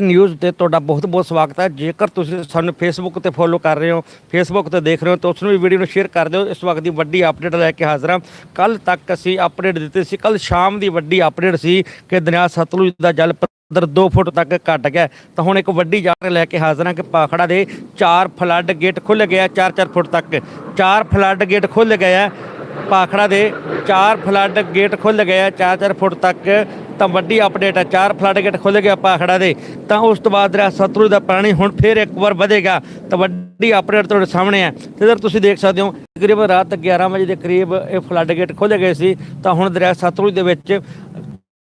News ਤੇ ਤੁਹਾਡਾ ਬਹੁਤ-ਬਹੁਤ ਸਵਾਗਤ ਹੈ। ਜੇਕਰ ਤੁਸੀਂ ਸਾਨੂੰ ਫੇਸਬੁੱਕ ਤੇ ਫੋਲੋ ਕਰ ਰਹੇ ਹੋ ਫੇਸਬੁੱਕ ਤੇ ਦੇਖ ਰਹੇ ਹੋ, ਤਾਂ ਉਸ ਨੂੰ ਵੀ ਵੀਡੀਓ ਨੂੰ ਸ਼ੇਅਰ ਕਰ ਦਿਓ। ਇਸ ਵਕਤ ਦੀ ਵੱਡੀ ਅਪਡੇਟ ਲੈ ਕੇ ਹਾਜ਼ਰ ਹਾਂ। ਕੱਲ ਤੱਕ ਅਸੀਂ ਅਪਡੇਟ ਦਿੱਤੀ ਸੀ ਕੱਲ ਸ਼ਾਮ ਦੀ ਵੱਡੀ ਅਪਡੇਟ ਸੀ ਕਿ ਦਰਿਆ ਸਤਲੁਜ ਦਾ ਜਲ ਪੱਧਰ 2 ਫੁੱਟ ਤੱਕ ਘਟ ਗਿਆ ਤਾਂ ਹੁਣ ਇੱਕ ਵੱਡੀ ਜਾਣਕਾਰੀ ਲੈ ਕੇ ਹਾਜ਼ਰ ਹਾਂ ਕਿ ਪਾਖੜਾ ਦੇ ਚਾਰ ਫਲੱਡ ਗੇਟ ਖੁੱਲ ਗਏ ਆ 4-4 ਫੁੱਟ ਤੱਕ। ਚਾਰ ਫਲੱਡ ਗੇਟ ਖੁੱਲ ਗਏ ਆ ਪਾਖੜਾ ਦੇ ਚਾਰ ਫਲੱਡ ਗੇਟ ਖੁੱਲ ਗਏ ਆ। 4-4 ਫੁੱਟ ਤੱਕ ਤਾਂ ਵੱਡੀ ਅਪਡੇਟ ਹੈ ਚਾਰ ਫਲੱਡ ਗੇਟ ਖੁੱਲ ਗਿਆ ਪਾਖੜਾ ਦੇ। ਤਾਂ ਉਸ ਤੋਂ ਬਾਅਦ ਦਰਿਆ ਸਤਲੁਜ ਦਾ ਪਾਣੀ ਹੁਣ ਫੇਰ ਇੱਕ ਵਾਰ ਵਧੇਗਾ। ਤਾਂ ਵੱਡੀ ਅਪਡੇਟ ਤੁਹਾਡੇ ਸਾਹਮਣੇ ਹੈ ਤੇ ਇਧਰ ਤੁਸੀਂ ਦੇਖ ਸਕਦੇ ਹੋ, ਤਕਰੀਬਨ ਰਾਤ 11 ਵਜੇ ਦੇ ਕਰੀਬ ਇਹ ਫਲੱਡ ਗੇਟ ਖੁੱਲ ਗਏ ਸੀ। ਤਾਂ ਹੁਣ ਦਰਿਆ ਸਤਲੁਜ ਦੇ ਵਿੱਚ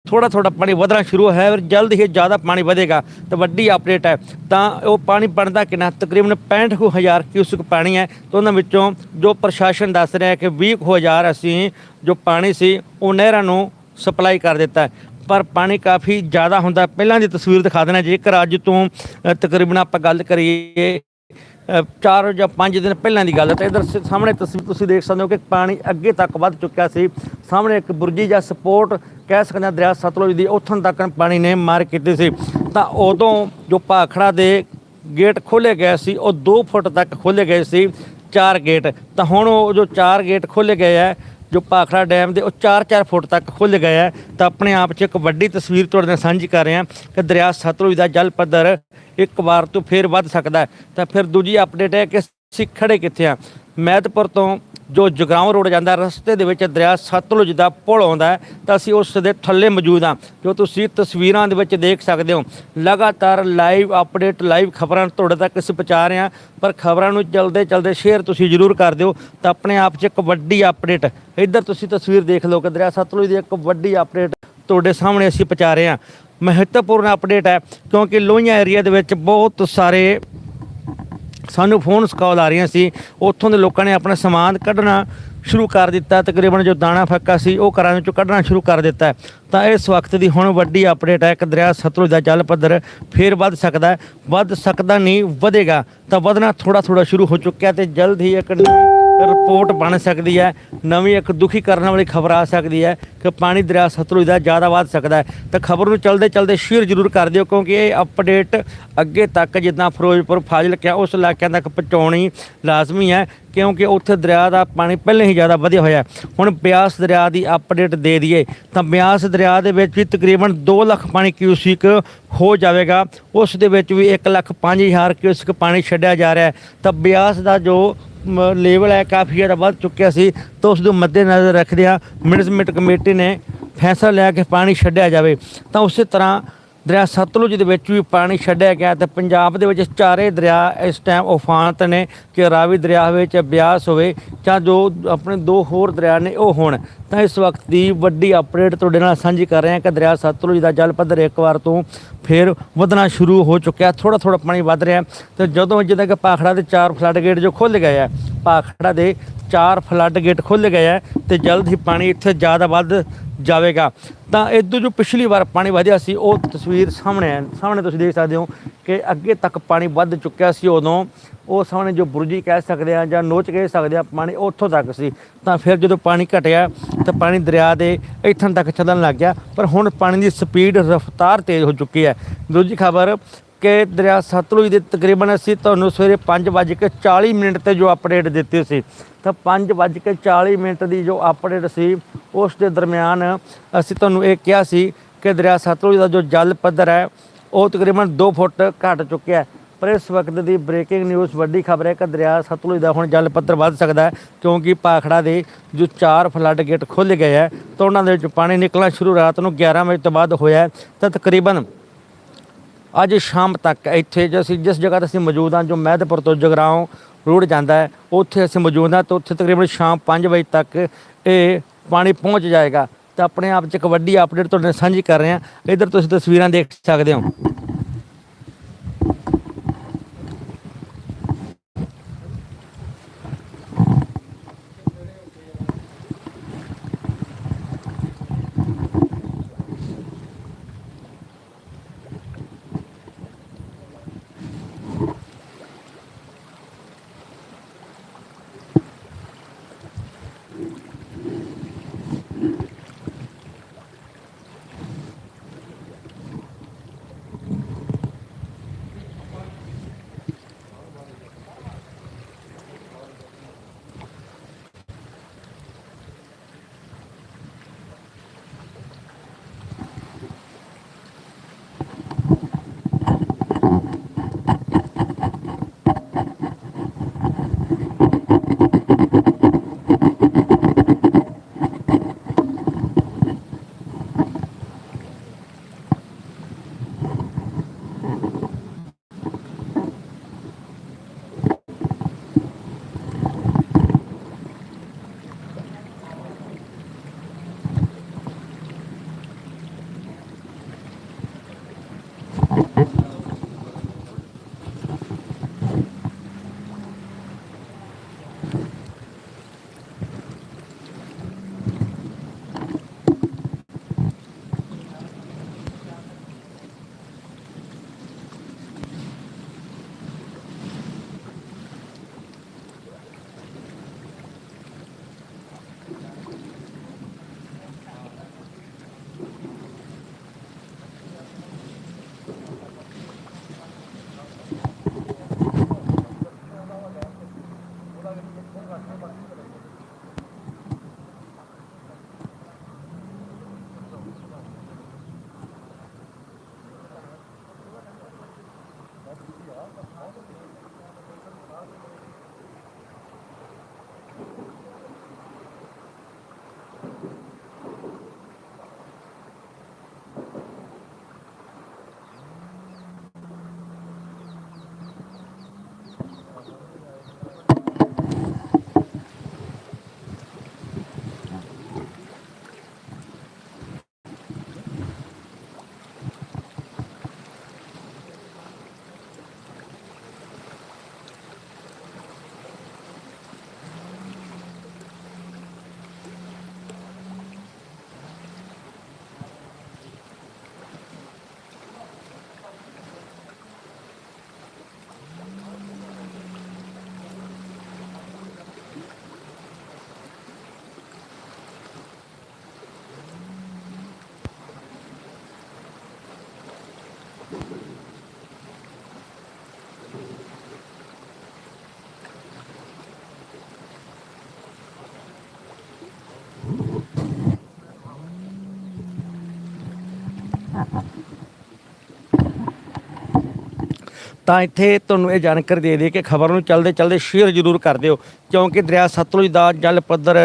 ਥੋੜਾ ਥੋੜਾ ਪਾਣੀ ਵਧਣਾ ਸ਼ੁਰੂ ਹੋਇਆ ਹੈ ਔਰ ਜਲਦ ਹੀ ਜ਼ਿਆਦਾ ਪਾਣੀ ਵਧੇਗਾ, ਤਾਂ ਵੱਡੀ ਅਪਡੇਟ ਹੈ। ਤਾਂ ਉਹ ਪਾਣੀ ਬਣਦਾ ਕਿੰਨਾ? ਤਕਰੀਬਨ 65000 ਕਿਊਸਕ ਪਾਣੀ ਹੈ। ਤਾਂ ਉਹਨਾਂ ਵਿੱਚੋਂ ਜੋ ਪ੍ਰਸ਼ਾਸਨ ਦੱਸ ਰਿਹਾ ਹੈ ਕਿ 20000 ਅਸੀਂ ਜੋ ਪਾਣੀ ਸੀ, ਉਹ ਨਹਿਰਾਂ ਨੂੰ ਸਪਲਾਈ ਕਰ ਦਿੱਤਾ ਪਰ ਪਾਣੀ ਕਾਫੀ ਜ਼ਿਆਦਾ ਹੁੰਦਾ ਪਹਿਲਾਂ ਦੀ ਤਸਵੀਰ ਦਿਖਾ ਦੇਣਾ, ਜੇਕਰ ਅੱਜ ਤੋਂ ਤਕਰੀਬਨ ਆਪਾਂ ਗੱਲ ਕਰੀਏ ਚਾਰ ਜਾਂ ਪੰਜ ਦਿਨ ਪਹਿਲਾਂ ਦੀ ਗੱਲ ਹੈ ਤਾਂ ਇਧਰ ਸਾਹਮਣੇ ਤਸਵੀਰ ਤੁਸੀਂ ਦੇਖ ਸਕਦੇ ਹੋ ਕਿ ਪਾਣੀ ਅੱਗੇ ਤੱਕ ਵੱਧ ਚੁੱਕਿਆ ਸੀ। ਸਾਹਮਣੇ ਇੱਕ ਬੁਰਜੀ ਜਾਂ ਸਪੋਰਟ ਕਹਿ ਸਕਦੇ ਹਾਂ ਦਰਿਆ ਸਤਲੁਜ ਦੀ ਉੱਥੋਂ ਤੱਕ ਪਾਣੀ ਨੇ ਮਾਰ ਕੀਤੀ ਸੀ। ਤਾਂ ਉਦੋਂ ਜੋ ਭਾਖੜਾ ਦੇ ਗੇਟ ਖੋਲੇ ਗਏ ਸੀ, ਉਹ 2 ਫੁੱਟ ਤੱਕ ਖੋਲੇ ਗਏ ਸੀ ਚਾਰ ਗੇਟ। ਤਾਂ ਹੁਣ ਉਹ ਜੋ ਚਾਰ ਗੇਟ ਖੋਲੇ ਗਏ ਹੈ ਜੋ ਭਾਖੜਾ ਡੈਮ ਦੇ ਉਹ 4-4 ਫੁੱਟ ਤੱਕ ਖੁੱਲ ਗਏ ਆ, ਤਾਂ ਆਪਣੇ ਆਪ 'ਚ ਇੱਕ ਵੱਡੀ ਤਸਵੀਰ ਤੁਹਾਡੇ ਨਾਲ ਸਾਂਝੀ ਕਰ ਰਹੇ ਹਾਂ ਕਿ ਦਰਿਆ ਸਤਲੁਜ ਦਾ ਜਲ ਪੱਧਰ ਇੱਕ ਵਾਰ ਤੋਂ ਫੇਰ ਵੱਧ ਸਕਦਾ ਤਾਂ ਫਿਰ ਦੂਜੀ ਅਪਡੇਟ ਹੈ ਕਿ ਅਸੀਂ ਖੜੇ ਕਿੱਥੇ ਆ ਮਹਿਤਪੁਰ ਤੋਂ ਜੋ ਜਗਰਾਉਂ ਰੋਡ ਜਾਂਦਾ, ਰਸਤੇ ਦੇ ਵਿੱਚ ਦਰਿਆ ਸਤਲੁਜ ਦਾ ਪੁਲ ਆਉਂਦਾ ਹੈ, ਤਾਂ ਅਸੀਂ ਉਸ ਦੇ ਥੱਲੇ ਮੌਜੂਦ ਹਾਂ, ਜੋ ਤੁਸੀਂ ਤਸਵੀਰਾਂ ਦੇ ਵਿੱਚ ਦੇਖ ਸਕਦੇ ਹੋ। ਲਗਾਤਾਰ ਲਾਈਵ ਅਪਡੇਟ ਲਾਈਵ ਖਬਰਾਂ ਤੁਹਾਡੇ ਤੱਕ ਅਸੀਂ ਪਹੁੰਚਾ ਰਹੇ ਹਾਂ, ਪਰ ਖਬਰਾਂ ਨੂੰ ਚਲਦੇ ਚਲਦੇ ਸ਼ੇਅਰ ਤੁਸੀਂ ਜ਼ਰੂਰ ਕਰ ਦਿਓ, ਤਾਂ ਆਪਣੇ ਆਪ 'ਚ ਇੱਕ ਵੱਡੀ ਅਪਡੇਟ ਇੱਧਰ ਤੁਸੀਂ ਤਸਵੀਰ ਦੇਖ ਲਓ ਕਿ ਦਰਿਆ ਸਤਲੁਜ ਦੀ ਇੱਕ ਵੱਡੀ ਅਪਡੇਟ ਤੁਹਾਡੇ ਸਾਹਮਣੇ ਅਸੀਂ ਪਹੁੰਚਾ ਰਹੇ ਹਾਂ। ਮਹੱਤਵਪੂਰਨ ਅਪਡੇਟ ਹੈ, ਕਿਉਂਕਿ ਲੋਹੀਆਂ ਏਰੀਆ ਦੇ ਵਿੱਚ ਬਹੁਤ ਸਾਰੇ ਸਾਨੂੰ ਫੋਨਸ ਕਾਲ ਆ ਰਹੀਆਂ ਸੀ। ਉੱਥੋਂ ਦੇ ਲੋਕਾਂ ਨੇ ਆਪਣਾ ਸਮਾਨ ਕੱਢਣਾ ਸ਼ੁਰੂ ਕਰ ਦਿੱਤਾ। ਤਕਰੀਬਨ ਜੋ ਦਾਣਾ ਫੱਕਾ ਸੀ, ਉਹ ਘਰਾਂ ਵਿੱਚੋਂ ਕੱਢਣਾ ਸ਼ੁਰੂ ਕਰ ਦਿੱਤਾ। ਤਾਂ ਇਸ ਵਕਤ ਦੀ ਹੁਣ ਵੱਡੀ ਅਪਡੇਟ ਹੈ, ਇੱਕ ਦਰਿਆ ਸਤਲੁਜ ਦਾ ਜਲ ਪੱਧਰ ਫੇਰ ਵੱਧ ਸਕਦਾ ਵੱਧ ਸਕਦਾ ਨਹੀਂ, ਵਧੇਗਾ। ਤਾਂ ਵਧਣਾ ਥੋੜਾ ਥੋੜਾ ਸ਼ੁਰੂ ਹੋ ਚੁੱਕਿਆ ਤੇ ਜਲਦ ਹੀ ਇੱਕ ਰਿਪੋਰਟ ਬਣ ਸਕਦੀ ਹੈ, ਨਵੀਂ ਇੱਕ ਦੁਖੀ ਕਰਨ ਵਾਲੀ ਖਬਰ ਆ ਸਕਦੀ ਹੈ ਕਿ ਪਾਣੀ ਦਰਿਆ ਸਤਲੁਜ ਦਾ ਜ਼ਿਆਦਾ ਵੱਧ ਸਕਦਾ ਹੈ। ਤਾਂ ਖਬਰ ਨੂੰ ਚਲਦੇ ਚਲਦੇ ਸ਼ੇਅਰ ਜ਼ਰੂਰ ਕਰ ਦਿਓ ਕਿਉਂਕਿ ਇਹ ਅਪਡੇਟ ਅੱਗੇ ਤੱਕ ਜਿੱਦਾਂ ਫਿਰੋਜ਼ਪੁਰ, ਫਾਜ਼ਿਲਕਾ, ਉਸ ਇਲਾਕਿਆਂ ਤੱਕ ਪਹੁੰਚਾਉਣੀ ਲਾਜ਼ਮੀ ਹੈ ਕਿਉਂਕਿ ਉੱਥੇ ਦਰਿਆ ਦਾ ਪਾਣੀ ਪਹਿਲਾਂ ਹੀ ਜ਼ਿਆਦਾ ਵਧਿਆ ਹੋਇਆ ਹੁਣ ਬਿਆਸ ਦਰਿਆ ਦੀ ਅਪਡੇਟ ਦੇ ਦਈਏ ਤਾਂ ਬਿਆਸ ਦਰਿਆ ਦੇ ਵਿੱਚ ਵੀ ਤਕਰੀਬਨ 2 ਲੱਖ ਪਾਣੀ ਕਿਊਸਿਕ ਹੋ ਜਾਵੇਗਾ। ਉਸ ਦੇ ਵਿੱਚ ਵੀ 1 ਲੱਖ 5000 ਕਿਊਸਿਕ ਪਾਣੀ ਛੱਡਿਆ ਜਾ ਰਿਹਾ ਤਾਂ ਬਿਆਸ ਦਾ ਜੋ ਲੈਵਲ ਹੈ, ਕਾਫੀ ਜ਼ਿਆਦਾ ਵੱਧ ਚੁੱਕਿਆ ਸੀ। ਤਾਂ ਉਸ ਨੂੰ ਮੱਦੇਨਜ਼ਰ ਰੱਖਦਿਆਂ ਮੈਨੇਜਮੈਂਟ ਕਮੇਟੀ ਨੇ ਫੈਸਲਾ ਲਿਆ ਕਿ ਪਾਣੀ ਛੱਡਿਆ ਜਾਵੇ। ਤਾਂ ਉਸੇ ਤਰ੍ਹਾਂ ਦਰਿਆ ਸਤਲੁਜ ਦੇ ਵਿੱਚ ਵੀ ਪਾਣੀ ਛੱਡਿਆ ਗਿਆ ਤੇ ਪੰਜਾਬ ਦੇ ਵਿੱਚ ਚਾਰੇ ਦਰਿਆ ਇਸ ਟਾਈਮ ਉਫਾਨ ਨੇ ਕਿ ਰਾਵੀ ਦਰਿਆ ਹੋਵੇ ਵਿੱਚ ਬਿਆਸ ਹੋਵੇ ਜਾਂ ਜੋ ਆਪਣੇ ਦੋ ਹੋਰ ਦਰਿਆ ਨੇ ਉਹ ਹੋਣ। ਤਾਂ ਇਸ ਵਕਤ ਦੀ ਵੱਡੀ ਅਪਡੇਟ ਤੁਹਾਡੇ ਨਾਲ ਸਾਂਝੀ ਕਰ ਰਹੇ ਹਾਂ ਕਿ ਦਰਿਆ ਸਤਲੁਜ ਦਾ ਜਲ ਪੱਧਰ ਇੱਕ ਵਾਰ ਤੋਂ ਫਿਰ ਵਧਣਾ ਸ਼ੁਰੂ ਹੋ ਚੁੱਕਿਆ। ਥੋੜਾ ਥੋੜਾ ਪਾਣੀ ਵੱਧ ਰਿਹਾ ਤੇ ਜਦੋਂ ਜਿੱਦਾਂ ਕਿ ਪਾਖੜਾ ਦੇ ਚਾਰ ਫਲੱਡ ਗੇਟ ਜੋ ਖੁੱਲ ਗਏ ਆ, ਪਾਖੜਾ ਦੇ ਚਾਰ ਫਲੱਡ ਗੇਟ ਖੁੱਲ ਗਏ ਆ ਤੇ ਜਲਦ ਹੀ ਪਾਣੀ ਇੱਥੇ ਜ਼ਿਆਦਾ ਵੱਧ ਜਾਵੇਗਾ। ਤਾਂ ਇਦੋਂ ਜੋ ਪਿਛਲੀ ਵਾਰ ਪਾਣੀ ਵਧਿਆ ਸੀ, ਉਹ ਤਸਵੀਰ ਸਾਹਮਣੇ ਹੈ ਸਾਹਮਣੇ ਤੁਸੀਂ ਦੇਖ ਸਕਦੇ ਹੋ ਕਿ ਅੱਗੇ ਤੱਕ ਪਾਣੀ ਵੱਧ ਚੁੱਕਿਆ ਸੀ ਉਦੋਂ। ਉਹ ਸਾਹਮਣੇ ਜੋ ਬੁਰਜੀ ਕਹਿ ਸਕਦੇ ਆ ਜਾਂ ਨੋਚ ਕਹਿ ਸਕਦੇ ਆ, ਪਾਣੀ ਉੱਥੋਂ ਤੱਕ ਸੀ। ਤਾਂ ਫਿਰ ਜਦੋਂ ਪਾਣੀ ਘਟਿਆ, ਤਾਂ ਪਾਣੀ ਦਰਿਆ ਦੇ ਇੱਥੋਂ ਤੱਕ ਚੱਲਣ ਲੱਗ ਗਿਆ। ਪਰ ਹੁਣ ਪਾਣੀ ਦੀ ਸਪੀਡ ਰਫ਼ਤਾਰ ਤੇਜ਼ ਹੋ ਚੁੱਕੀ ਹੈ। ਦੂਜੀ ਖਬਰ ਕਿ ਦਰਿਆ ਸਤਲੁਜ ਦੇ ਤਕਰੀਬਨ ਅਸੀਂ ਤੁਹਾਨੂੰ ਸਵੇਰੇ 5:40 ਮਿੰਟ ਤੇ ਜੋ ਅਪਡੇਟ ਦਿੱਤੀ ਸੀ। ਤਾਂ 5:40 ਮਿੰਟ ਦੀ ਜੋ ਅਪਡੇਟ ਸੀ, ਉਸ ਦੇ ਦਰਮਿਆਨ ਅਸੀਂ ਤੁਹਾਨੂੰ ਇਹ ਕਿਹਾ ਸੀ ਕਿ ਦਰਿਆ ਸਤਲੁਜ ਦਾ ਜੋ ਜਲ ਪੱਧਰ ਹੈ, ਉਹ ਤਕਰੀਬਨ 2 ਫੁੱਟ ਘਟ ਚੁੱਕਿਆ ਹੈ। ਪਰ ਇਸ ਵਕਤ ਦੀ ਬ੍ਰੇਕਿੰਗ ਨਿਊਜ਼ ਵੱਡੀ ਖਬਰ ਹੈ ਕਿ ਦਰਿਆ ਸਤਲੁਜ ਦਾ ਹੁਣ ਜਲ ਪੱਧਰ ਵੱਧ ਸਕਦਾ ਹੈ, ਕਿਉਂਕਿ ਪਾਖੜਾ ਦੇ ਜੋ ਚਾਰ ਫਲੱਡ ਗੇਟ ਖੁੱਲ ਗਏ ਹੈ, ਤਾਂ ਉਹਨਾਂ ਦੇ ਵਿੱਚ ਪਾਣੀ ਨਿਕਲਣਾ ਸ਼ੁਰੂ ਰਾਤ ਨੂੰ 11 ਵਜੇ ਤੋਂ ਬਾਅਦ ਹੋਇਆ ਤਾਂ ਤਕਰੀਬਨ ਅੱਜ ਸ਼ਾਮ ਤੱਕ ਇੱਥੇ ਜੋ ਅਸੀਂ ਜਿਸ ਜਗ੍ਹਾ ਤੇ ਅਸੀਂ ਮੌਜੂਦ ਹਾਂ, ਜੋ ਮਹਿਦਪੁਰ ਤੋਂ ਜਗਰਾਉਂ ਰੋਡ ਜਾਂਦਾ ਹੈ, ਉੱਥੇ ਅਸੀਂ ਮੌਜੂਦ ਹਾਂ ਤਾਂ ਉੱਥੇ ਤਕਰੀਬਨ ਸ਼ਾਮ 5 ਵਜੇ ਤੱਕ ਇਹ ਪਾਣੀ ਪਹੁੰਚ ਜਾਏਗਾ। ਤਾਂ ਆਪਣੇ ਆਪ 'ਚ ਇੱਕ ਵੱਡੀ ਅਪਡੇਟ ਤੁਹਾਡੇ ਨਾਲ ਸਾਂਝੀ ਕਰ ਰਹੇ। ਹਾਂ ਇਧਰ ਤੁਸੀਂ ਤਸਵੀਰਾਂ ਦੇਖ ਸਕਦੇ ਹੋ। ਤਾਂ ਇੱਥੇ ਤੁਹਾਨੂੰ ਇਹ ਜਾਣਕਾਰੀ ਦੇ ਦੇ ਕਿ ਖਬਰ ਨੂੰ ਚੱਲਦੇ ਚੱਲਦੇ ਸ਼ੇਅਰ ਜ਼ਰੂਰ ਕਰ ਦਿਓ, ਕਿਉਂਕਿ ਦਰਿਆ ਸਤਲੁਜ ਦਾ ਜਲ ਪੱਧਰ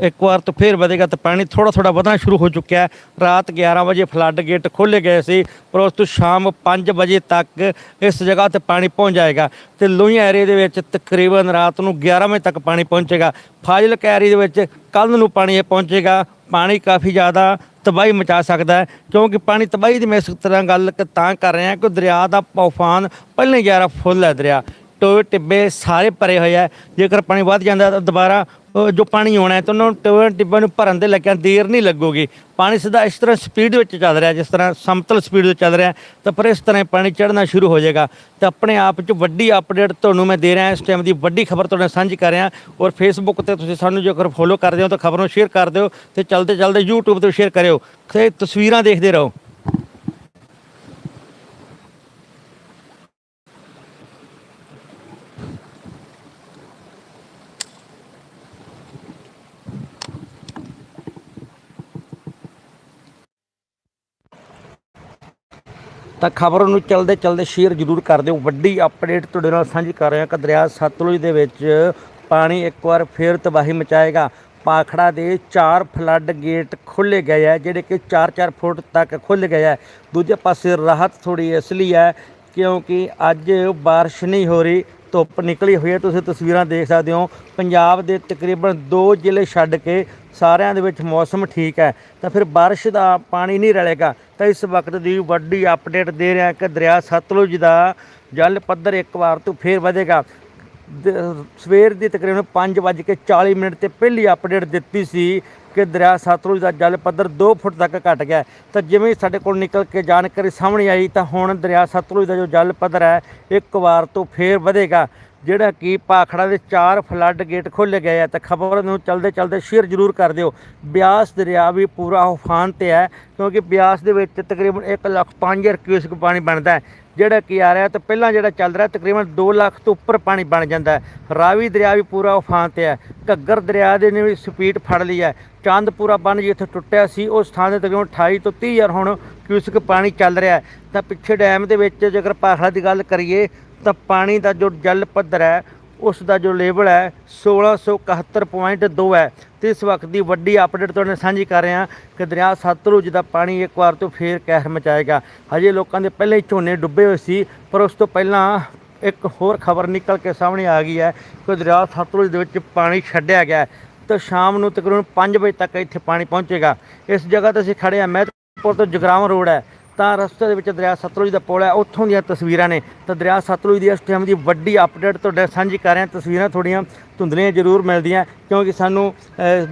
ਇੱਕ ਵਾਰ ਤੋਂ ਫੇਰ ਵਧੇਗਾ ਤਾਂ ਪਾਣੀ ਥੋੜਾ ਥੋੜਾ ਵਧਣਾ ਸ਼ੁਰੂ ਹੋ ਚੁੱਕਿਆ ਹੈ। ਰਾਤ 11 ਵਜੇ ਫਲੱਡ ਗੇਟ ਖੋਲ੍ਹੇ ਗਏ ਸੀ, ਪਰ ਉਸ ਤੋਂ ਸ਼ਾਮ 5 ਵਜੇ ਤੱਕ ਇਸ ਜਗ੍ਹਾ ਤੇ ਪਾਣੀ ਪਹੁੰਚ ਜਾਏਗਾ ਤੇ ਲੋਹੀਆਂ ਏਰੀਏ ਦੇ ਵਿੱਚ ਤਕਰੀਬਨ ਰਾਤ ਨੂੰ 11 ਵਜੇ ਤੱਕ ਪਾਣੀ ਪਹੁੰਚੇਗਾ। ਫਾਜ਼ਿਲਕਾ ਏਰੀਏ ਦੇ ਵਿੱਚ ਕੱਲ ਨੂੰ ਪਾਣੀ ਇਹ ਪਹੁੰਚੇਗਾ। ਪਾਣੀ ਕਾਫੀ ਜ਼ਿਆਦਾ ਤਬਾਹੀ ਮਚਾ ਸਕਦਾ ਹੈ, ਕਿਉਂਕਿ ਪਾਣੀ ਤਬਾਹੀ ਦੀ ਮੈਂ ਇਸ ਤਰ੍ਹਾਂ ਗੱਲ ਕ- ਤਾਂ ਕਰ ਰਿਹਾ ਕਿ ਦਰਿਆ ਦਾ ਉਫਾਨ ਪਹਿਲਾਂ ਹੀ ਜ਼ਿਆਦਾ ਫੁੱਲ ਹੈ ਦਰਿਆ। ਟੋਏ ਟਿੱਬੇ ਸਾਰੇ ਭਰੇ ਹੋਏ ਆ ਜੇਕਰ ਪਾਣੀ ਵੱਧ ਜਾਂਦਾ ਤਾਂ ਦੁਬਾਰਾ ਉਹ ਜੋ ਪਾਣੀ ਆਉਣਾ ਹੈ, ਤਾਂ ਉਹਨਾਂ ਨੂੰ ਟੋਏ ਟਿੱਬਿਆਂ ਨੂੰ ਭਰਨ ਦੇ ਲੱਗਿਆ ਦੇਰ ਨਹੀਂ ਲੱਗੂਗੀ। ਪਾਣੀ ਸਿੱਧਾ ਇਸ ਤਰ੍ਹਾਂ ਸਪੀਡ ਵਿੱਚ ਚੱਲ ਰਿਹਾ, ਜਿਸ ਤਰ੍ਹਾਂ ਸਮਤਲ ਸਪੀਡ ਵਿੱਚ ਚੱਲ ਰਿਹਾ, ਤਾਂ ਪਰ ਇਸ ਤਰ੍ਹਾਂ ਹੀ ਪਾਣੀ ਚੜ੍ਹਨਾ ਸ਼ੁਰੂ ਹੋ ਜਾਏਗਾ। ਤੇ ਆਪਣੇ ਆਪ 'ਚ ਵੱਡੀ ਅਪਡੇਟ ਤੁਹਾਨੂੰ ਮੈਂ ਦੇ ਰਿਹਾ, ਇਸ ਟਾਈਮ ਦੀ ਵੱਡੀ ਖਬਰ ਤੁਹਾਡੇ ਨਾਲ ਸਾਂਝੀ ਕਰ ਰਿਹਾ। ਔਰ ਫੇਸਬੁੱਕ ਤੇ ਤੁਸੀਂ ਸਾਨੂੰ ਜੇਕਰ ਫੋਲੋ ਕਰਦੇ ਹੋ, ਤਾਂ ਖਬਰ ਨੂੰ ਸ਼ੇਅਰ ਕਰ ਦਿਓ ਤੇ ਚਲਦੇ ਚਲਦੇ YouTube ਤੇ ਸ਼ੇਅਰ ਕਰਿਓ। ਤੇ ਤਸਵੀਰਾਂ ਦੇਖਦੇ ਰਹੋ। ਤਾਂ ਖਬਰ ਨੂੰ ਚਲਦੇ ਚਲਦੇ ਸ਼ੇਅਰ ਜ਼ਰੂਰ ਕਰ ਦਿਓ। ਵੱਡੀ ਅਪਡੇਟ ਤੁਹਾਡੇ ਨਾਲ ਸਾਂਝੀ ਕਰ ਰਿਹਾ ਕਿ ਦਰਿਆ ਸਤਲੁਜ ਦੇ ਵਿੱਚ ਪਾਣੀ ਇੱਕ ਵਾਰ ਫੇਰ ਤਬਾਹੀ ਮਚਾਏਗਾ। ਪਾਖੜਾ ਦੇ ਚਾਰ ਫਲੱਡ ਗੇਟ ਖੁੱਲੇ ਗਏ ਆ, ਜਿਹੜੇ ਕਿ 4-4 ਫੁੱਟ ਤੱਕ ਖੁੱਲ ਗਏ ਆ। ਦੂਜੇ ਪਾਸੇ ਰਾਹਤ ਥੋੜੀ ਇਸ ਲਈ ਹੈ ਕਿਉਂਕਿ ਅੱਜ ਬਾਰਿਸ਼ ਨਹੀਂ ਹੋ ਰਹੀ। ਧੁੱਪ ਨਿਕਲੀ ਹੋਈ ਹੈ। ਤੁਸੀਂ ਤਸਵੀਰਾਂ ਦੇਖ ਸਕਦੇ ਹੋ। ਪੰਜਾਬ ਦੇ ਤਕਰੀਬਨ 2 ਜ਼ਿਲ੍ਹੇ ਛੱਡ ਕੇ ਸਾਰਿਆਂ ਦੇ ਵਿੱਚ ਮੌਸਮ ਠੀਕ ਹੈ। ਤਾਂ ਫਿਰ ਬਾਰਿਸ਼ ਦਾ ਪਾਣੀ ਨਹੀਂ ਰਲੇਗਾ। ਤਾਂ ਇਸ ਵਕਤ ਦੀ ਵੱਡੀ ਅਪਡੇਟ ਦੇ ਰਿਹਾ ਕਿ ਦਰਿਆ ਸਤਲੁਜ ਦਾ ਜਲ ਪੱਧਰ ਇੱਕ ਵਾਰ ਤੋਂ ਫੇਰ ਵਧੇਗਾ। ਸਵੇਰ ਦੀ ਤਕਰੀਬਨ 5:40 ਮਿੰਟ ਤੇ ਪਹਿਲੀ ਅਪਡੇਟ ਦਿੱਤੀ ਸੀ ਕਿ ਦਰਿਆ ਸਤਲੁਜ ਦਾ ਜਲ ਪੱਧਰ 2 ਫੁੱਟ ਤੱਕ ਘਟ ਗਿਆ ਤਾਂ ਜਿਵੇਂ ਸਾਡੇ ਕੋਲ ਨਿਕਲ ਕੇ ਜਾਣਕਾਰੀ ਸਾਹਮਣੇ ਆਈ ਤਾਂ ਹੁਣ ਦਰਿਆ ਸਤਲੁਜ ਦਾ ਜੋ ਜਲ ਪੱਧਰ ਹੈ, ਇੱਕ ਵਾਰ ਤੋਂ ਫੇਰ ਵਧੇਗਾ। ਜਿਹੜਾ ਕਿ ਪਾਖੜਾ ਦੇ ਚਾਰ ਫਲੱਡ ਗੇਟ ਖੋਲ੍ਹੇ ਗਏ ਆ ਤਾਂ ਖਬਰ ਨੂੰ ਚਲਦੇ ਚਲਦੇ ਸ਼ੇਅਰ ਜ਼ਰੂਰ ਕਰ ਦਿਓ। ਬਿਆਸ ਦਰਿਆ ਵੀ ਪੂਰਾ ਉਫਾਨ ਤੇ ਹੈ, ਕਿਉਂਕਿ ਬਿਆਸ ਦੇ ਵਿੱਚ ਤਕਰੀਬਨ 1 ਲੱਖ 5000 ਕਿਊਸਕ ਪਾਣੀ ਬਣਦਾ ਹੈ। ਜਿਹੜਾ ਕੀ ਆ ਰਿਹਾ ਤੇ ਪਹਿਲਾਂ ਜਿਹੜਾ ਚੱਲ ਰਿਹਾ, ਤਕਰੀਬਨ 2 ਲੱਖ ਤੋਂ ਉੱਪਰ ਪਾਣੀ ਬਣ ਜਾਂਦਾ ਹੈ। ਰਾਵੀ ਦਰਿਆ ਵੀ ਪੂਰਾ ਉਫਾਨ ਤੇ ਹੈ। ਘੱਗਰ ਦਰਿਆ ਦੇ ਨੇ ਵੀ ਸਪੀਡ ਫੜ ਲਈ ਹੈ। ਚੰਦਪੂਰਾ ਬੰਨ ਜਿੱਥੇ ਟੁੱਟਿਆ ਸੀ, ਉਸ ਥਾਂ 'ਤੇ ਤਕਰੀਬਨ 28 ਤੋਂ 30 ਹਜ਼ਾਰ ਹੁਣ ਕਿਊਸਕ ਪਾਣੀ ਚੱਲ ਰਿਹਾ ਤਾਂ ਪਿੱਛੇ ਡੈਮ ਦੇ ਵਿੱਚ ਜੇਕਰ ਪਾਖੜਾ ਦੀ ਗੱਲ ਕਰੀਏ ਤਾਂ ਪਾਣੀ ਦਾ ਜੋ ਜਲ ਪੱਧਰ ਹੈ, ਉਸ ਦਾ ਜੋ ਲੈਵਲ ਹੈ 1671.2 ਹੈ। ਤੇ ਇਸ ਵਕਤ ਦੀ ਵੱਡੀ ਅਪਡੇਟ ਤੁਹਾਡੇ ਨਾਲ ਸਾਂਝੀ ਕਰ ਰਿਹਾ ਕਿ ਦਰਿਆ ਸਤਲੁਜ ਦਾ ਪਾਣੀ ਇੱਕ ਵਾਰ ਤੋਂ ਫੇਰ ਕਹਿਰ ਮਚਾਏਗਾ। ਹਜੇ ਲੋਕਾਂ ਦੇ ਪਹਿਲੇ ਝੋਨੇ ਡੁੱਬੇ ਹੋਏ ਸੀ, ਪਰ ਉਸ ਤੋਂ ਪਹਿਲਾਂ ਇੱਕ ਹੋਰ ਖਬਰ ਨਿਕਲ ਕੇ ਸਾਹਮਣੇ ਆ ਗਈ ਹੈ ਕਿ ਦਰਿਆ ਸਤਲੁਜ ਦੇ ਵਿੱਚ ਪਾਣੀ ਛੱਡਿਆ ਗਿਆ ਹੈ। ਤਾਂ ਸ਼ਾਮ ਨੂੰ ਤਕਰੀਬਨ 5 ਵਜੇ ਤੱਕ ਇੱਥੇ ਪਾਣੀ ਪਹੁੰਚੇਗਾ। ਇਸ ਜਗ੍ਹਾ ਤੇ ਅਸੀਂ ਖੜੇ ਹਾਂ, ਮਹਿਤਪੁਰ ਤੋਂ ਜਗਰਾਵਾਂ ਰੋਡ ਹੈ। ਤਾਂ ਰਸਤੇ ਦੇ ਵਿੱਚ ਦਰਿਆ ਸਤਲੁਜ ਦਾ ਪੁਲ ਹੈ, ਉੱਥੋਂ ਦੀਆਂ ਤਸਵੀਰਾਂ ਨੇ। ਤਾਂ ਦਰਿਆ ਸਤਲੁਜ ਦੀ ਇਸ ਟਾਈਮ ਦੀ ਵੱਡੀ ਅਪਡੇਟ ਤੁਹਾਡੇ ਸਾਂਝੀ ਕਰ ਰਹੇ ਹਾਂ ਤਸਵੀਰਾਂ ਥੋੜੀਆਂ ਧੁੰਦਲੀਆਂ ਜ਼ਰੂਰ ਮਿਲਦੀਆਂ, ਕਿਉਂਕਿ ਸਾਨੂੰ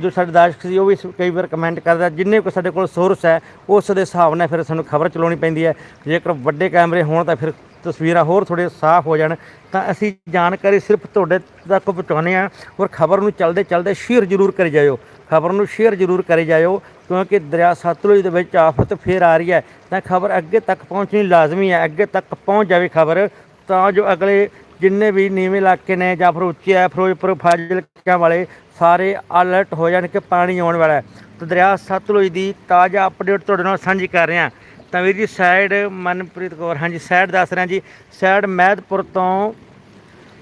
ਜੋ ਸਾਡੇ ਦਰਸ਼ਕ ਸੀ, ਉਹ ਵੀ ਕਈ ਵਾਰ ਕਮੈਂਟ ਕਰਦਾ ਜਿੰਨੇ ਕੋ ਸਾਡੇ ਕੋਲ ਸੋਰਸ ਹੈ, ਉਸ ਦੇ ਹਿਸਾਬ ਨਾਲ ਫਿਰ ਸਾਨੂੰ ਖਬਰ ਚਲਾਉਣੀ ਪੈਂਦੀ ਹੈ। ਜੇਕਰ ਵੱਡੇ ਕੈਮਰੇ ਹੋਣ ਤਾਂ ਫਿਰ ਤਸਵੀਰਾਂ ਹੋਰ ਥੋੜੇ ਸਾਫ਼ ਹੋ ਜਾਣ, ਤਾਂ ਅਸੀਂ ਜਾਣਕਾਰੀ ਸਿਰਫ ਤੁਹਾਡੇ ਤੱਕ ਪਹੁੰਚਾਉਂਦੇ ਹਾਂ ਔਰ ਖਬਰ ਨੂੰ ਚਲਦੇ ਚਲਦੇ ਸ਼ੇਅਰ ਜ਼ਰੂਰ ਕਰੀ ਜਾਇਓ। ਖਬਰ ਨੂੰ ਸ਼ੇਅਰ ਜ਼ਰੂਰ ਕਰੀ ਜਾਇਓ, ਕਿਉਂਕਿ ਦਰਿਆ ਸਤਲੁਜ ਦੇ ਵਿੱਚ ਆਫਤ ਫੇਰ ਆ ਰਹੀ ਹੈ, ਤਾਂ ਖਬਰ ਅੱਗੇ ਤੱਕ ਪਹੁੰਚਣੀ ਲਾਜ਼ਮੀ ਹੈ। ਅੱਗੇ ਤੱਕ ਪਹੁੰਚ ਜਾਵੇ ਖਬਰ, ਤਾਂ ਜੋ ਅਗਲੇ ਜਿੰਨੇ ਵੀ ਨੀਵੇਂ ਇਲਾਕੇ ਨੇ ਜਾਂ ਫਿਰ ਉੱਚੇ ਹੈ, ਫਿਰੋਜ਼ਪੁਰ, ਫਾਜ਼ਿਲਕਾ ਵਾਲੇ ਸਾਰੇ ਅਲਰਟ ਹੋ ਜਾਣ ਕਿ ਪਾਣੀ ਆਉਣ ਵਾਲਾ ਹੈ। ਤਾਂ ਦਰਿਆ ਸਤਲੁਜ ਦੀ ਤਾਜ਼ਾ ਅਪਡੇਟ ਤੁਹਾਡੇ ਨਾਲ ਸਾਂਝੀ ਕਰ ਰਹੇ। ਹਾਂ ਤਾਂ ਵੀਰ ਜੀ ਸਾਈਡ ਮਨਪ੍ਰੀਤ ਕੌਰ, ਹਾਂਜੀ ਸਾਈਡ ਦੱਸ ਰਿਹਾ ਜੀ। ਸਾਈਡ ਮਹਿਦਪੁਰ ਤੋਂ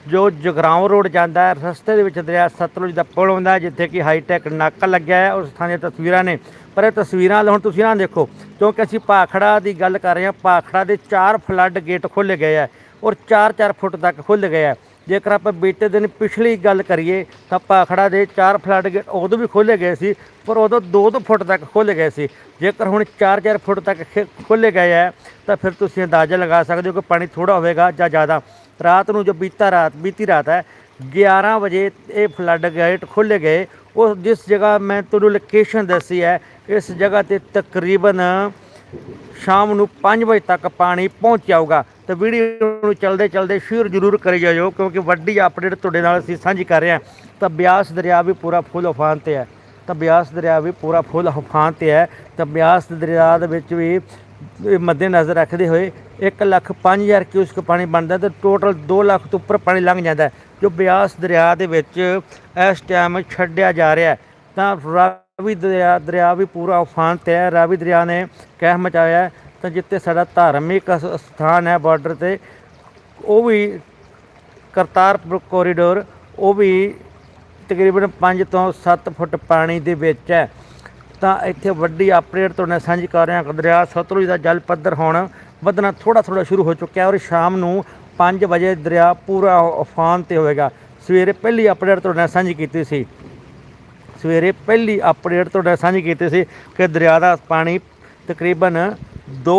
ਜੋ ਜਗਰਾਉਂ ਰੋਡ ਜਾਂਦਾ ਹੈ, ਰਸਤੇ ਦੇ ਵਿੱਚ ਦਰਿਆ ਸਤਲੁਜ ਦਾ ਪੁਲ ਆਉਂਦਾ ਜਿੱਥੇ ਕਿ ਹਾਈਟੈਕ ਨਾਕਾ ਲੱਗਿਆ ਹੈ, ਉਸ ਥਾਂ ਦੀਆਂ ਤਸਵੀਰਾਂ ਨੇ। ਪਰ ਇਹ ਤਸਵੀਰਾਂ ਹੁਣ ਤੁਸੀਂ ਨਾ ਦੇਖੋ, ਕਿਉਂਕਿ ਅਸੀਂ ਪਾਖੜਾ ਦੀ ਗੱਲ ਕਰ ਰਹੇ ਹਾਂ, ਪਾਖੜਾ ਦੇ ਚਾਰ ਫਲੱਡ ਗੇਟ ਖੋਲ੍ਹੇ ਗਏ ਆ ਔਰ 4-4 ਫੁੱਟ ਤੱਕ ਖੁੱਲ੍ਹ ਗਏ ਆ ਜੇਕਰ ਆਪਾਂ ਬੀਤੇ ਦਿਨ ਪਿਛਲੀ ਗੱਲ ਕਰੀਏ, ਤਾਂ ਪਾਖੜਾ ਦੇ ਚਾਰ ਫਲੱਡ ਗੇਟ ਉਦੋਂ ਵੀ ਖੋਲ੍ਹੇ ਗਏ ਸੀ, ਪਰ ਉਦੋਂ 2-2 ਫੁੱਟ ਤੱਕ ਖੋਲ੍ਹੇ ਗਏ ਸੀ। ਜੇਕਰ ਹੁਣ 4-4 ਫੁੱਟ ਤੱਕ ਖੇ- ਖੋਲ੍ਹੇ ਗਏ ਆ, ਤਾਂ ਫਿਰ ਤੁਸੀਂ ਅੰਦਾਜ਼ਾ ਲਗਾ ਸਕਦੇ ਹੋ ਕਿ ਪਾਣੀ ਥੋੜਾ ਹੋਵੇਗਾ ਜਾਂ ਜ਼ਿਆਦਾ। ਰਾਤ ਨੂੰ ਜੋ ਬੀਤਾ ਰਾਤ, ਬੀਤੀ ਰਾਤ ਹੈ 11 ਵਜੇ ਇਹ ਫਲੱਡ ਗੇਟ ਖੋਲ੍ਹੇ ਗਏ। ਉਹ ਜਿਸ ਜਗ੍ਹਾ ਮੈਂ ਤੁਹਾਨੂੰ ਲੋਕੇਸ਼ਨ ਦੱਸੀ ਹੈ, ਇਸ ਜਗ੍ਹਾ ਤੇ ਤਕਰੀਬਨ ਸ਼ਾਮ ਨੂੰ 5 ਵਜੇ ਤੱਕ ਪਾਣੀ ਪਹੁੰਚ ਜਾਊਗਾ। ਤੇ ਵੀਡੀਓ ਨੂੰ ਚਲਦੇ ਚਲਦੇ ਸ਼ੇਅਰ ਜ਼ਰੂਰ ਕਰੀ ਜਾਇਓ, ਕਿਉਂਕਿ ਵੱਡੀ ਅਪਡੇਟ ਤੁਹਾਡੇ ਨਾਲ ਅਸੀਂ ਸਾਂਝੀ ਕਰ ਰਹੇ ਹਾਂ। ਤਾਂ ਬਿਆਸ ਦਰਿਆ ਵੀ ਪੂਰਾ ਫੁੱਲ ਉਫਾਨ ਤੇ ਹੈ। ਤਾਂ ਬਿਆਸ ਦਰਿਆ ਵੀ ਪੂਰਾ ਫੁੱਲ ਉਫਾਨ ਤੇ ਹੈ। ਤਾਂ ਬਿਆਸ ਦਰਿਆ ਦੇ ਵਿੱਚ ਵੀ ਇਹ ਮੱਦੇ ਨਜ਼ਰ ਰੱਖਦੇ ਹੋਏ 1 ਲੱਖ 5000 ਕਿਊਸਕ ਪਾਣੀ ਬਣਦਾ ਤੇ ਟੋਟਲ 2 ਲੱਖ ਤੋਂ ਉੱਪਰ ਪਾਣੀ ਲੰਘ ਜਾਂਦਾ ਜੋ ਬਿਆਸ ਦਰਿਆ ਦੇ ਵਿੱਚ ਇਸ ਟਾਈਮ ਛੱਡਿਆ ਜਾ ਰਿਹਾ ਤਾਂ ਰਾਵੀ ਦਰਿਆ ਦਰਿਆ ਵੀ ਪੂਰਾ ਉਫਾਨ ਤੇ ਹੈ। ਰਾਵੀ ਦਰਿਆ ਨੇ ਕਹਿ ਮਚਾਇਆ ਤਾਂ ਜਿੱਥੇ ਸਾਡਾ ਧਾਰਮਿਕ ਅਸ- ਸਥਾਨ ਹੈ ਬਾਰਡਰ ਤੇ, ਉਹ ਵੀ ਕਰਤਾਰਪੁਰ ਕੋਰੀਡੋਰ ਉਹ ਵੀ ਤਕਰੀਬਨ 5 ਤੋਂ 7 ਫੁੱਟ ਪਾਣੀ ਦੇ ਵਿੱਚ ਹੈ। ਤਾਂ ਇੱਥੇ ਵੱਡੀ ਅਪਡੇਟ ਤੁਹਾਡੇ ਨਾਲ ਸਾਂਝੀ ਕਰ ਰਿਹਾ ਦਰਿਆ ਸਤਲੁਜ ਦਾ ਜਲ ਪੱਧਰ ਹੁਣ ਵਧਣਾ ਥੋੜਾ ਥੋੜਾ ਸ਼ੁਰੂ ਹੋ ਚੁੱਕਿਆ ਔਰ ਸ਼ਾਮ ਨੂੰ 5 ਵਜੇ ਦਰਿਆ ਪੂਰਾ ਉਫਾਨ ਤੇ ਹੋਵੇਗਾ। ਸਵੇਰੇ ਪਹਿਲੀ ਅਪਡੇਟ ਤੁਹਾਡੇ ਨਾਲ ਸਾਂਝੀ ਕੀਤੀ ਸੀ। ਸਵੇਰੇ ਪਹਿਲੀ ਅਪਡੇਟ ਤੁਹਾਡੇ ਨਾਲ ਸਾਂਝੀ ਕੀਤੀ ਸੀ ਕਿ ਦਰਿਆ ਦਾ ਪਾਣੀ ਤਕਰੀਬਨ 2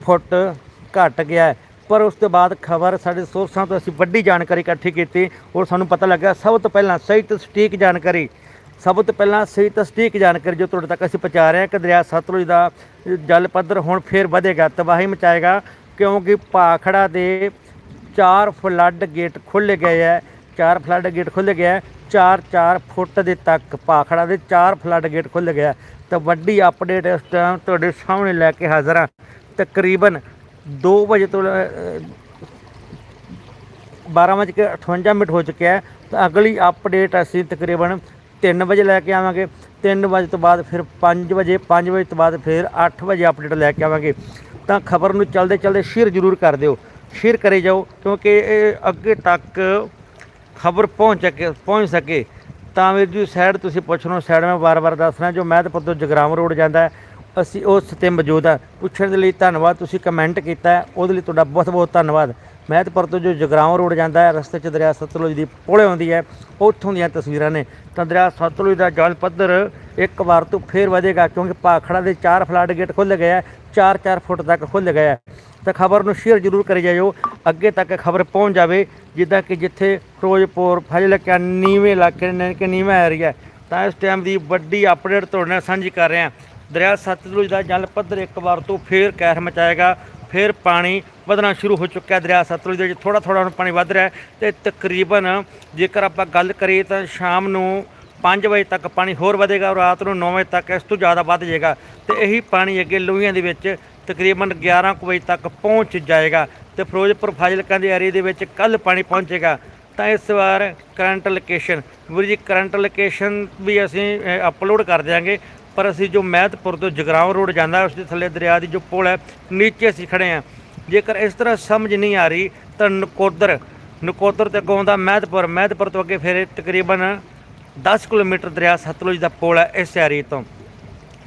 ਫੁੱਟ ਘਟ ਗਿਆ ਹੈ। ਪਰ ਉਸ ਤੋਂ ਬਾਅਦ ਖਬਰ ਸਾਡੇ ਸੋਰਸਾਂ ਤੋਂ ਅਸੀਂ ਵੱਡੀ ਜਾਣਕਾਰੀ ਇਕੱਠੀ ਕੀਤੀ ਔਰ ਸਾਨੂੰ ਪਤਾ ਲੱਗਾ ਸਭ ਤੋਂ ਪਹਿਲਾਂ ਸਹੀ ਤੇ ਸਟੀਕ ਜਾਣਕਾਰੀ, ਸਭ ਤੋਂ ਪਹਿਲਾਂ ਸਹੀ ਤੇ ਸਟੀਕ ਜਾਣਕਾਰੀ ਜੋ ਤੁਹਾਡੇ ਤੱਕ ਅਸੀਂ ਪਹੁੰਚਾ ਰਹੇ ਹਾਂ ਕਿ ਦਰਿਆ ਸਤਲੁਜ ਦਾ ਜਲ ਪੱਧਰ ਹੁਣ ਫੇਰ ਵਧੇਗਾ, ਤਬਾਹੀ ਮਚਾਏਗਾ ਕਿਉਂਕਿ ਭਾਖੜਾ ਦੇ ਚਾਰ ਫਲੱਡ ਗੇਟ ਖੁੱਲ੍ਹ ਗਏ ਹੈ, ਚਾਰ ਫਲੱਡ ਗੇਟ ਖੁੱਲ੍ਹ ਗਿਆ 4-4 ਫੁੱਟ ਦੇ ਤੱਕ ਭਾਖੜਾ ਦੇ ਚਾਰ ਫਲੱਡ ਗੇਟ ਖੁੱਲ੍ਹ ਗਿਆ ਤਾਂ ਵੱਡੀ ਅਪਡੇਟ ਇਸ ਟਾਈਮ ਤੁਹਾਡੇ ਸਾਹਮਣੇ ਲੈ ਕੇ ਹਾਜ਼ਰ ਹਾਂ। ਤਕਰੀਬਨ 2 ਵਜੇ ਤੋਂ ਲੈ- ਅਹ 12 ਕੇ 58 ਮਿੰਟ ਹੋ ਚੁੱਕਿਆ ਹੈ। ਤਾਂ ਅਗਲੀ ਅਪਡੇਟ ਅਸੀਂ ਤਕਰੀਬਨ 3 ਵਜੇ ਲੈ ਕੇ ਆਵਾਂਗੇ। 3 ਵਜੇ ਤੋਂ ਬਾਅਦ ਫਿਰ 5 ਵਜੇ 5 ਵਜੇ ਤੋਂ ਬਾਅਦ ਫਿਰ 8 ਵਜੇ ਅਪਡੇਟ ਲੈ ਕੇ ਆਵਾਂਗੇ। ਤਾਂ ਖਬਰ ਨੂੰ ਚਲਦੇ ਚਲਦੇ ਸ਼ੇਅਰ ਜ਼ਰੂਰ ਕਰ ਦਿਓ। ਸ਼ੇਅਰ ਕਰੇ ਜਾਓ, ਕਿਉਂਕਿ ਇਹ ਅੱਗੇ ਤੱਕ ਖਬਰ ਪਹੁੰਚ ਸਕੇ ਪਹੁੰਚ ਸਕੇ, ਤਾਂ ਵੀਰ ਜੀ ਸਾਈਡ ਤੁਸੀਂ ਪੁੱਛ ਲਓ ਸਾਈਡ ਮੈਂ ਵਾਰ-ਵਾਰ ਦੱਸ ਰਿਹਾ ਜੋ ਮਹਿਤਪੁਰ ਤੋਂ ਜਗਰਾਮ ਰੋਡ ਜਾਂਦਾ ਅਸੀਂ ਉਸ ਤੇ ਮੌਜੂਦ ਹਾਂ। ਪੁੱਛਣ ਦੇ ਲਈ ਧੰਨਵਾਦ, ਤੁਸੀਂ ਕਮੈਂਟ ਕੀਤਾ ਉਹਦੇ ਲਈ ਤੁਹਾਡਾ ਬਹੁਤ-ਬਹੁਤ ਧੰਨਵਾਦ। ਮਹਿਤਪੁਰ ਤੋਂ ਜੋ ਜਗਰਾਮ ਰੋਡ ਜਾਂਦਾ ਹੈ, ਰਸਤੇ 'ਚ ਦਰਿਆ ਸਤਲੁਜ ਦੀ ਪੁਲ ਆਉਂਦੀ ਹੈ। ਉੱਥੋਂ ਦੀਆਂ ਤਸਵੀਰਾਂ ਨੇ। ਤਾਂ ਦਰਿਆ ਸਤਲੁਜ ਦਾ ਜਲ ਪੱਧਰ ਇੱਕ ਵਾਰ ਤੋਂ ਫੇਰ ਵਧੇਗਾ ਕਿਉਂਕਿ ਭਾਖੜਾ ਦੇ ਚਾਰ ਫਲੱਡ ਗੇਟ ਖੁੱਲ੍ਹ ਗਏ ਹੈ 4-4 ਫੁੱਟ ਤੱਕ ਖੁੱਲ੍ਹ ਗਏ ਹੈ ਤਾਂ ਖਬਰ ਨੂੰ ਸ਼ੇਅਰ ਜ਼ਰੂਰ ਕਰੀ ਜਾਇਓ। ਅੱਗੇ ਤੱਕ ਖਬਰ ਪਹੁੰਚ ਜਾਵੇ, ਜਿੱਦਾਂ ਕਿ ਜਿੱਥੇ ਫਿਰੋਜ਼ਪੁਰ, ਫਾਜ਼ਿਲਕਾ, ਨੀਵੇਂ ਇਲਾਕੇ ਨੇ, ਕਿ ਨੀਵਾਂ ਏਰੀਆ ਤਾਂ ਇਸ ਟਾਈਮ ਦੀ ਵੱਡੀ ਅਪਡੇਟ ਤੁਹਾਡੇ ਨਾਲ ਸਾਂਝੀ ਕਰ ਰਹੇ। ਹਾਂ ਦਰਿਆ ਸਤਲੁਜ ਦਾ ਜਲ ਪੱਧਰ ਇੱਕ ਵਾਰ ਤੋਂ ਫੇਰ ਕਹਿਰ ਮਚਾਏਗਾ। ਫਿਰ ਪਾਣੀ ਵਧਣਾ ਸ਼ੁਰੂ ਹੋ ਚੁੱਕਿਆ ਦਰਿਆ ਸਤਲੁਜ ਦੇ ਵਿੱਚ। ਥੋੜਾ ਥੋੜਾ ਹੁਣ ਪਾਣੀ ਵੱਧ ਰਿਹਾ ਹੈ ਤੇ ਤਕਰੀਬਨ ਜੇਕਰ ਆਪਾਂ ਗੱਲ ਕਰੀਏ ਤਾਂ ਸ਼ਾਮ ਨੂੰ 5 ਵਜੇ ਤੱਕ ਪਾਣੀ ਹੋਰ ਵਧੇਗਾ ਔਰ ਰਾਤ ਨੂੰ 9 ਵਜੇ ਤੱਕ ਇਸ ਤੋਂ ਜ਼ਿਆਦਾ ਵੱਧ ਜਾਏਗਾ। ਤੇ ਇਹੀ ਪਾਣੀ ਅੱਗੇ ਲੋਹੀਆਂ ਦੇ ਵਿੱਚ ਤਕਰੀਬਨ 11 ਕੁ ਵਜੇ ਤੱਕ ਪਹੁੰਚ ਜਾਏਗਾ ਤੇ ਫਿਰੋਜ਼ਪੁਰ ਫਾਜ਼ਿਲਕਾ ਦੇ ਏਰੀਏ ਦੇ ਵਿੱਚ ਕੱਲ ਪਾਣੀ ਪਹੁੰਚੇਗਾ। ਤਾਂ ਇਸ ਵਾਰ ਕਰੰਟ ਲੋਕੇਸ਼ਨ ਵੀਰ ਜੀ ਕਰੰਟ ਲੋਕੇਸ਼ਨ ਵੀ ਅਸੀਂ ਅਪਲੋਡ ਕਰ ਦਿਆਂਗੇ। ਪਰ ਅਸੀਂ ਜੋ ਮਹਿਤਪੁਰ ਤੋਂ ਜਗਰਾਉਂ ਰੋਡ ਜਾਂਦਾ ਉਸ ਦੇ ਥੱਲੇ ਦਰਿਆ ਦੀ ਜੋ ਪੁਲ ਹੈ, ਨੀਚੇ ਅਸੀਂ ਖੜੇ ਹਾਂ। ਜੇਕਰ ਇਸ ਤਰ੍ਹਾਂ ਸਮਝ ਨਹੀਂ ਆ ਰਹੀ, ਤਾਂ ਨਕੋਦਰ ਨਕੋਦਰ ਤੇ ਅੱਗੋਂ ਆਉਂਦਾ ਮਹਿਤਪੁਰ ਮਹਿਤਪੁਰ ਤੋਂ ਅੱਗੇ ਫਿਰ ਤਕਰੀਬਨ 10 ਕਿਲੋਮੀਟਰ ਦਰਿਆ ਸਤਲੁਜ ਦਾ ਪੁਲ ਹੈ ਇਸ ਏਰੀਏ ਤੋਂ।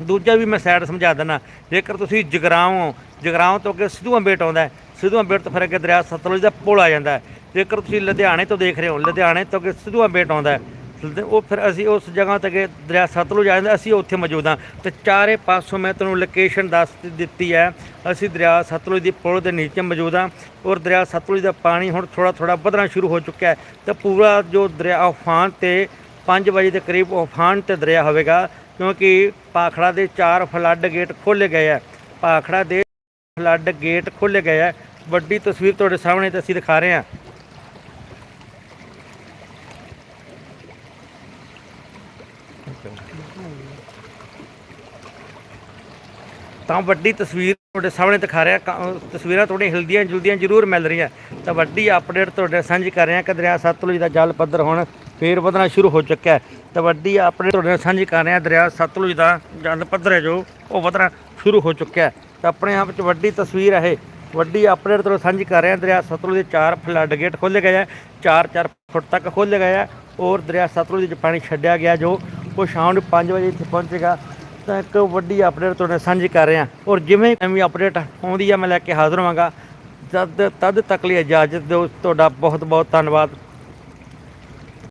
ਦੂਜਾ ਵੀ ਮੈਂ ਸਾਈਡ ਸਮਝਾ ਦਿੰਦਾ, ਜੇਕਰ ਤੁਸੀਂ ਜਗਰਾਓਂ ਜਗਰਾਓਂ ਤੋਂ ਅੱਗੇ ਸਿੱਧੂਆਂ ਬੇਟ ਆਉਂਦਾ ਹੈ, ਸਿੱਧੂਆਂ ਤੋਂ ਫਿਰ ਅੱਗੇ ਦਰਿਆ ਸਤਲੁਜ ਦਾ ਪੁਲ ਆ ਜਾਂਦਾ ਜੇਕਰ ਤੁਸੀਂ ਲੁਧਿਆਣੇ ਤੋਂ ਦੇਖ ਰਹੇ ਹੋ, ਲੁਧਿਆਣੇ ਤੋਂ ਅੱਗੇ ਸਿੱਧੂਆਂ ਬੇਟ ਆਉਂਦਾ ਤੇ ਉਹ ਫਿਰ ਅਸੀਂ ਉਸ ਜਗ੍ਹਾ ਤੇ ਗਏ, ਦਰਿਆ ਸਤਲੁਜ ਆ ਜਾਂਦਾ, ਅਸੀਂ ਉੱਥੇ ਮੌਜੂਦ ਹਾਂ। ਤੇ ਚਾਰੇ ਪਾਸੋਂ ਮੈਂ ਤੁਹਾਨੂੰ ਲੋਕੇਸ਼ਨ ਦੱਸ ਦਿੱਤੀ ਹੈ, ਅਸੀਂ ਦਰਿਆ ਸਤਲੁਜ ਦੀ ਪੁਲ ਦੇ ਨੀਚੇ ਮੌਜੂਦ ਹਾਂ ਔਰ ਦਰਿਆ ਸਤਲੁਜ ਦਾ ਪਾਣੀ ਹੁਣ ਥੋੜਾ ਥੋੜਾ ਵਧਣਾ ਸ਼ੁਰੂ ਹੋ ਚੁੱਕਿਆ ਹੈ। ਤੇ ਪੂਰਾ ਜੋ ਦਰਿਆ ਉਫਾਨ ਤੇ 5 ਵਜੇ ਦੇ ਕਰੀਬ ਉਫਾਨ ਤੇ ਦਰਿਆ ਹੋਵੇਗਾ, ਕਿਉਂਕਿ ਪਾਖੜਾ ਦੇ ਚਾਰ ਫਲੱਡ ਗੇਟ ਖੋਲ੍ਹੇ ਗਏ ਆ ਪਾਖੜਾ ਦੇ ਫਲੱਡ ਗੇਟ ਖੋਲ੍ਹੇ ਗਏ ਆ ਵੱਡੀ ਤਸਵੀਰ ਤੁਹਾਡੇ ਸਾਹਮਣੇ ਤੇ ਅਸੀਂ ਦਿਖਾ ਰਹੇ ਹਾਂ। ਤਾਂ ਵੱਡੀ ਤਸਵੀਰ ਤੁਹਾਡੇ ਸਾਹਮਣੇ ਦਿਖਾ ਰਿਹਾ। ਕ- ਤਸਵੀਰਾਂ ਤੁਹਾਡੀਆਂ ਹਿਲਦੀਆਂ ਜੁਲਦੀਆਂ ਜ਼ਰੂਰ ਮਿਲ ਰਹੀਆਂ। ਤਾਂ ਵੱਡੀ ਅਪਡੇਟ ਤੁਹਾਡੇ ਸਾਂਝੀ ਕਰ ਰਿਹਾ। ਕਿ ਦਰਿਆ ਸਤਲੁਜ ਦਾ ਜਲ ਪੱਧਰ ਹੁਣ ਫੇਰ ਵਧਣਾ ਸ਼ੁਰੂ ਹੋ ਚੁੱਕਿਆ ਹੈ। ਤਾਂ ਵੱਡੀ ਅਪਡੇਟ ਤੁਹਾਡੇ ਨਾਲ ਸਾਂਝੀ ਕਰ ਰਿਹਾ। ਦਰਿਆ ਸਤਲੁਜ ਦਾ ਜਲ ਪੱਧਰ ਹੈ ਜੋ ਉਹ ਵਧਣਾ ਸ਼ੁਰੂ ਹੋ ਚੁੱਕਿਆ ਹੈ। ਤਾਂ ਆਪਣੇ ਆਪ ਵਿੱਚ ਵੱਡੀ ਤਸਵੀਰ ਹੈ ਇਹ। ਵੱਡੀ ਅਪਡੇਟ ਤੁਹਾਡੇ ਸਾਂਝੀ ਕਰ ਰਹੇ। ਹਾਂ ਦਰਿਆ ਸਤਲੁਜ ਦੇ ਚਾਰ ਫਲੱਡ ਗੇਟ ਖੋਲ੍ਹੇ ਗਏ ਹੈ। 4-4 ਫੁੱਟ ਤੱਕ ਖੋਲ੍ਹੇ ਗਏ ਆ ਔਰ ਦਰਿਆ ਸਤਲੁਜ ਵਿੱਚ ਪਾਣੀ ਛੱਡਿਆ ਗਿਆ ਜੋ ਉਹ ਸ਼ਾਮ ਨੂੰ 5 ਵਜੇ ਇੱਥੇ ਪਹੁੰਚੇਗਾ। ਤਾਂ ਇੱਕ ਵੱਡੀ ਅਪਡੇਟ ਤੁਹਾਡੇ ਸਾਂਝੀ ਕਰ ਰਿਹਾ। ਔਰ ਜਿਵੇਂ ਐਵੇਂ ਅਪਡੇਟ ਆਉਂਦੀ ਆ, ਮੈਂ ਲੈ ਕੇ ਹਾਜ਼ਰ ਹੋਵਾਂਗਾ। ਤਦ ਤਦ ਤੱਕ ਲਈ ਇਜਾਜ਼ਤ ਦਿਓ। ਤੁਹਾਡਾ ਬਹੁਤ ਬਹੁਤ ਧੰਨਵਾਦ।